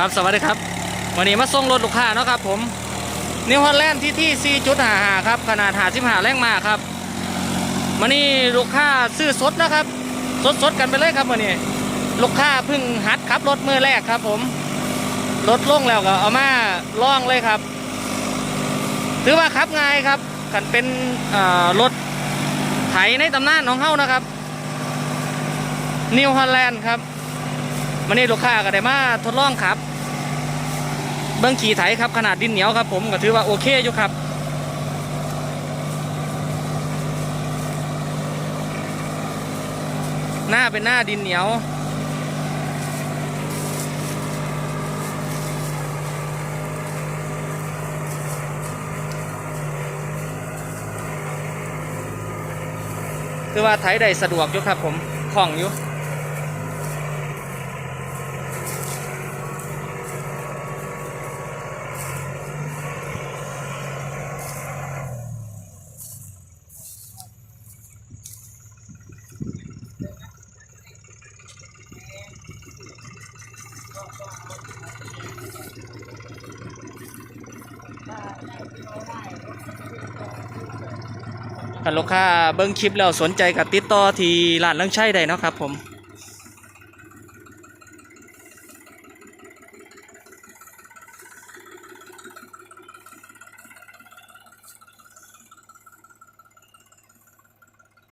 ครับสวัสดีครับ วันนี้มาส่งรถลูกค้าเนาะครับผมนิวฮอลแลนด์ที่ที่ 4.55 ครับ ขนาด55แรงมาครับวันนี้ลูกค้าซื้อสดนะครับ สดสดกันไปเลยครับวันนี้ลูกค้าเพิ่งหัดขับรถมือแรกครับผมรถล่งแล้วก็เอามาล่องเลยครับ ถือว่าขับง่ายครับกันเป็นรถไถในตำนานของเฮานะครับนิวฮอลแลนด์ครับวันนี้ลูกค้าก็ได้มาทดลองขับ เบิ้องขี่ไถครับขนาดดินเหนียวครับผมก็ถือว่าโอเคอยู่ครับหน้าเป็นหน้าดินเหนียว คือว่าไถได้สะดวกอยู่ครับผมคล่องอยู่ ถ้าลูกค้าเบิ้งคลิปแล้วสนใจกับติดต่อที่ร้านเลังชัยได้เนาะครับผม